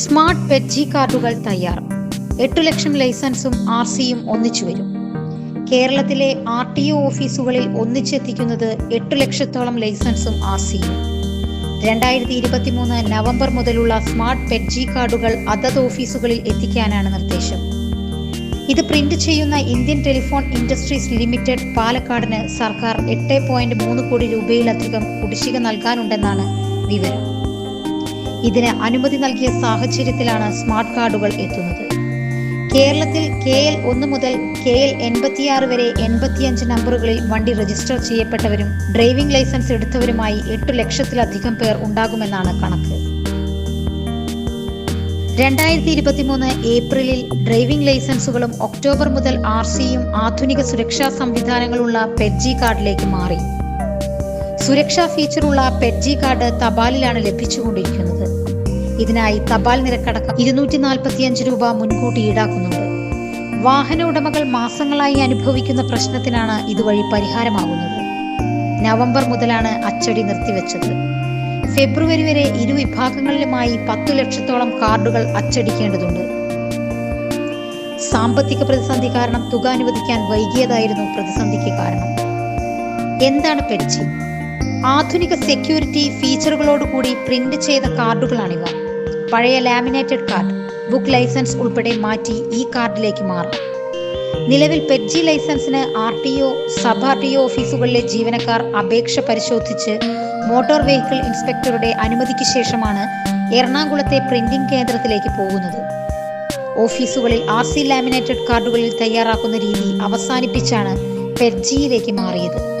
Smart pet G കാർഡുകൾ തയ്യാർ. എട്ടു ലക്ഷം ലൈസൻസും ആർ സിയും ഒന്നിച്ചു വരും. കേരളത്തിലെ ആർ ടി ഒ ഓഫീസുകളിൽ ഒന്നിച്ചെത്തിക്കുന്നത് എട്ടു ലക്ഷത്തോളം ലൈസൻസും ആർ സിയും. രണ്ടായിരത്തി ഇരുപത്തിമൂന്ന് നവംബർ മുതലുള്ള സ്മാർട്ട് പെറ്റ് ജി കാർഡുകൾ അതത് ഓഫീസുകളിൽ എത്തിക്കാനാണ് നിർദ്ദേശം. ഇത് പ്രിന്റ് ചെയ്യുന്ന ഇന്ത്യൻ ടെലിഫോൺ ഇൻഡസ്ട്രീസ് ലിമിറ്റഡ് പാലക്കാടിന് സർക്കാർ എട്ട് പോയിന്റ് മൂന്ന് കോടി രൂപയിലധികം കുടിശ്ശിക നൽകാനുണ്ടെന്നാണ് വിവരം. ഇതിന് അനുമതി നൽകിയ സാഹചര്യത്തിലാണ് സ്മാർട്ട് കാർഡുകൾ എത്തുന്നത്. കേരളത്തിൽ കെ എൽ ഒന്ന് മുതൽ കെ എൽ എൺപത്തിയാറ് വരെ എൺപത്തിയഞ്ച് നമ്പറുകളിൽ വണ്ടി രജിസ്റ്റർ ചെയ്യപ്പെട്ടവരും ഡ്രൈവിംഗ് ലൈസൻസ് എടുത്തവരുമായി എട്ടു ലക്ഷത്തിലധികം പേർ ഉണ്ടാകുമെന്നാണ് കണക്ക്. രണ്ടായിരത്തി ഇരുപത്തിമൂന്ന് ഏപ്രിലിൽ ഡ്രൈവിംഗ് ലൈസൻസുകളും ഒക്ടോബർ മുതൽ ആർ സിയും ആധുനിക സുരക്ഷാ സംവിധാനങ്ങളുള്ള പെറ്റ്ജി കാർഡിലേക്ക് മാറി. സുരക്ഷാ ഫീച്ചറുള്ള പെറ്റ്ജി കാർഡ് തപാലിലാണ് ലഭിച്ചുകൊണ്ടിരിക്കുന്നത്. ഇതിനായി തപാൽ നിരക്കടക്കം ഇരുന്നൂറ്റി നാൽപ്പത്തിയഞ്ച് രൂപ മുൻകൂട്ടി ഈടാക്കുന്നുണ്ട്. വാഹന ഉടമകൾ മാസങ്ങളായി അനുഭവിക്കുന്ന പ്രശ്നത്തിനാണ് ഇതുവഴി പരിഹാരമാകുന്നത്. നവംബർ മുതലാണ് അച്ചടി നിർത്തിവെച്ചത്. ഫെബ്രുവരി വരെ ഇരു വിഭാഗങ്ങളിലുമായി പത്തു ലക്ഷത്തോളം കാർഡുകൾ അച്ചടിക്കേണ്ടതുണ്ട്. സാമ്പത്തിക പ്രതിസന്ധി കാരണം തുക അനുവദിക്കാൻ വൈകിയതായിരുന്നു പ്രതിസന്ധിക്ക് കാരണം. എന്താണ് പെഡ്ജി ആധുനിക സെക്യൂരിറ്റി ഫീച്ചറുകളോടുകൂടി പ്രിന്റ് ചെയ്ത കാർഡുകളാണിവ. പഴയ ലാമിനേറ്റഡ് കാർഡ് ബുക്ക് ലൈസൻസ് ഉൾപ്പെടെ മാറ്റി ഈ കാർഡിലേക്ക് മാറും. നിലവിൽ പെറ്റ്ജി ലൈസൻസിന് R T O sub R T O ഓഫീസുകളിലെ ജീവനക്കാർ അപേക്ഷ പരിശോധിച്ച് മോട്ടോർ വെഹിക്കിൾ ഇൻസ്പെക്ടറുടെ അനുമതിക്ക് ശേഷമാണ് എറണാകുളത്തെ പ്രിന്റിംഗ് കേന്ദ്രത്തിലേക്ക് പോകുന്നത്. ഓഫീസുകളിൽ ആർ സി ലാമിനേറ്റഡ് കാർഡുകളിൽ തയ്യാറാക്കുന്ന രീതി അവസാനിപ്പിച്ചാണ് പെർജിയിലേക്ക് മാറിയത്.